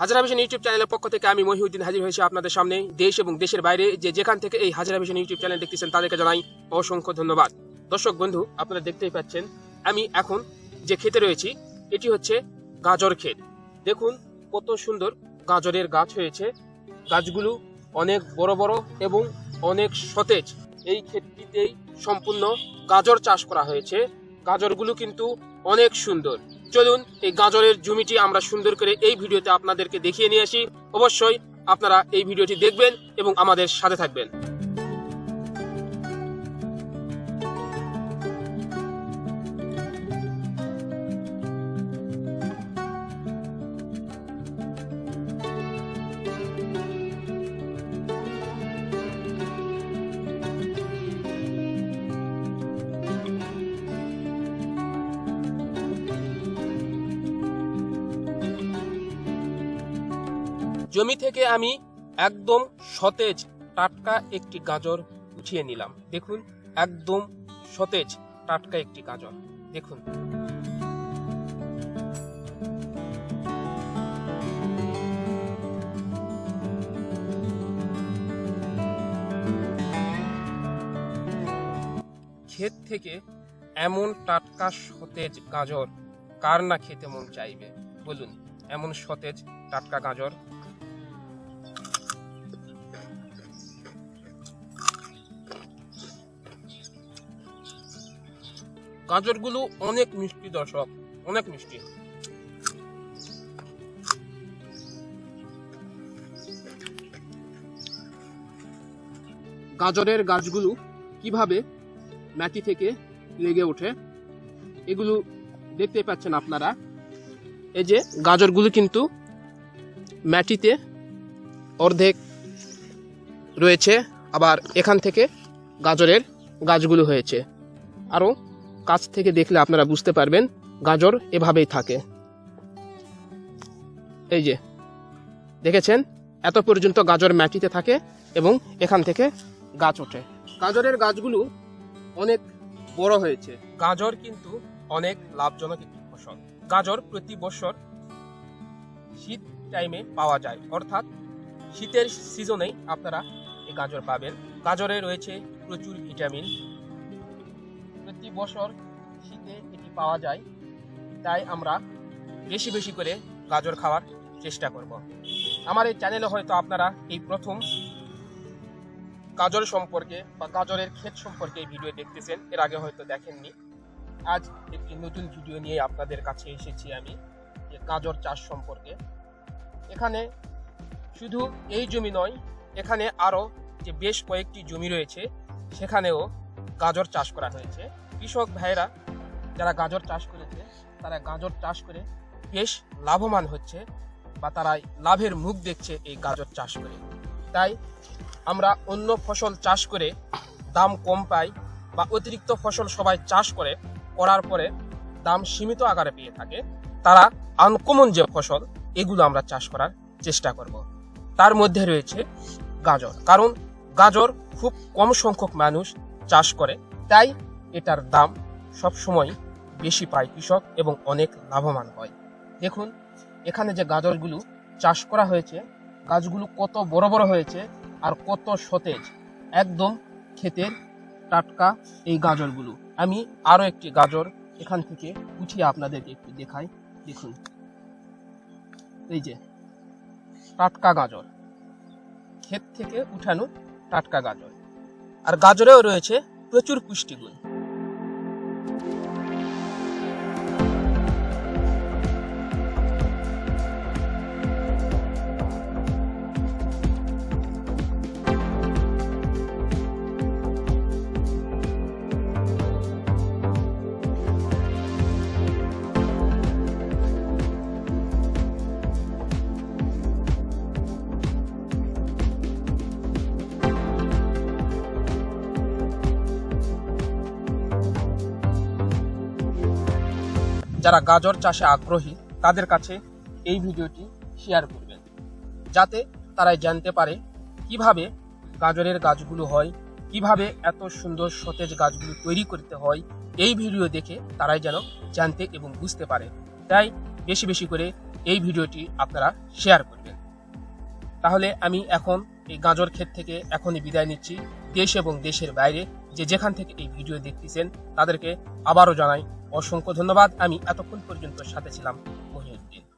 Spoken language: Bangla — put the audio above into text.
হাজারা ভিশন ইউটিউব চ্যানেলের পক্ষ থেকে আমি মহিউদ্দিন হাজির হয়েছি আপনাদের সামনে। দেশ এবং দেশের বাইরে যে যেখান থেকে এই হাজারা ভিশন ইউটিউব চ্যানেল দেখতেছেন তাদেরকে জানাই অসংখ্য ধন্যবাদ। দর্শক বন্ধু, আপনারা দেখতেই পাচ্ছেন, আমি এখন যে খেতে রয়েছি, এটি হচ্ছে গাজর ক্ষেত। দেখুন কত সুন্দর গাজরের গাছ হয়েছে। গাছগুলো অনেক বড় বড় এবং অনেক সতেজ। এই ক্ষেতটিতেই সম্পূর্ণ গাজর চাষ করা হয়েছে। গাজরগুলো কিন্তু অনেক সুন্দর। চলুন এই গাজরের জমিটি আমরা সুন্দর করে এই ভিডিওতে আপনাদেরকে দেখিয়ে নিয়ে আসি। অবশ্যই আপনারা এই ভিডিওটি দেখবেন এবং আমাদের সাথে থাকবেন। জমি থেকে আমি একদম সতেজ টাটকা একটি গাজর উঠিয়ে নিলাম। দেখুন, একদম সতেজ টাটকা একটি গাজর। দেখুন। ক্ষেত থেকে এমন টাটকা সতেজ গাজর কার না খেতে মন চাইবে? বলুন, এমন সতেজ টাটকা গাজর গাজরগুলো অনেক মিষ্টি দর্শক, অনেক মিষ্টি। গাজরের গাছগুলো কীভাবে মাটি থেকে লেগে ওঠে, এগুলো দেখতে পাচ্ছেন আপনারা। এই যে গাজরগুলো কিন্তু মাটিতে অর্ধেক রয়েছে, আবার এখান থেকে গাজরের গাছগুলো হয়েছে। আরও কাছ থেকে দেখলে আপনারা বুঝতে পারবেন, গাজর এভাবেই থাকে। এই যে, দেখেছেন? এত পর্যন্ত গাজর মাটিতে থাকে এবং এখান থেকে গাছ ওঠে। গাজরের গাছগুলো অনেক বড় হয়েছে। গাজর কিন্তু অনেক লাভজনক একটি ফসল। গাজর প্রতি বছর শীত টাইমে পাওয়া যায়। অর্থাৎ শীতের সিজনেই আপনারা এই গাজর পাবেন। গাজরে রয়েছে প্রচুর ভিটামিন প্রতি বছর শীতে এটি পাওয়া যায়, তাই আমরা বেশি বেশি করে গাজর খাওয়ার চেষ্টা করব। আমার এই চ্যানেলে হয়তো আপনারা এই প্রথম গাজর সম্পর্কে বা গাজরের ক্ষেত সম্পর্কে এই ভিডিও দেখতেছেন, এর আগে হয়তো দেখেননি। আজ একটি নতুন ভিডিও নিয়ে আপনাদের কাছে এসেছি আমি, যে গাজর চাষ সম্পর্কে। এখানে শুধু এই জমি নয়, এখানে আরও যে বেশ কয়েকটি জমি রয়েছে, সেখানেও গাজর চাষ করা হয়েছে। কৃষক ভাইরা যারা গাজর চাষ করেছে, তারা গাজর চাষ করে বেশ লাভবান হচ্ছে বা তারা লাভের মুখ দেখছে এই গাজর চাষ করে। তাই আমরা অন্য ফসল চাষ করে দাম কম পাই বা অতিরিক্ত ফসল সবাই চাষ করে, করার পরে দাম সীমিত আকারে পেয়ে থাকে। তারা আনকমন যে ফসল, এগুলো আমরা চাষ করার চেষ্টা করব। তার মধ্যে রয়েছে গাজর। কারণ গাজর খুব কম সংখ্যক মানুষ চাষ করে, তাই এটার দাম সব সময় বেশি পায় কৃষক এবং অনেক লাভবান হয়। দেখুন, এখানে যে গাজরগুলো চাষ করা হয়েছে, গাছগুলো কত বড় বড় হয়েছে আর কত সতেজ। একদম ক্ষেতের টাটকা এই গাজরগুলো আমি আরও একটি গাজর এখান থেকে উঠিয়ে আপনাদেরকে একটু দেখাই। দেখুন, এই যে টাটকা গাজর। ক্ষেত থেকে উঠানো টাটকা গাজর। আর গাজরেও রয়েছে প্রচুর পুষ্টিগুণ। যারা গাজর চাষে আগ্রহী, তাদের কাছে এই ভিডিওটি শেয়ার করবেন। যাতে তারা জানতে পারে কীভাবে গাজরের গাছগুলো হয়, কীভাবে এত সুন্দর সতেজ গাছগুলো তৈরি করতে হয়। এই ভিডিও দেখে তারাই যেন জানতে এবং বুঝতে পারে। তাই বেশি বেশি করে এই ভিডিওটি আপনারা শেয়ার করবেন। তাহলে আমি এখন এই গাজর ক্ষেত থেকে এখনই বিদায় নিচ্ছি। দেশ এবং দেশের বাইরে যে যেখান থেকে এই ভিডিও দেখতেছেন, তাদেরকে আবারও জানাই অসংখ্য ধন্যবাদ। আমি এতক্ষণ পর্যন্ত সাথে ছিলাম।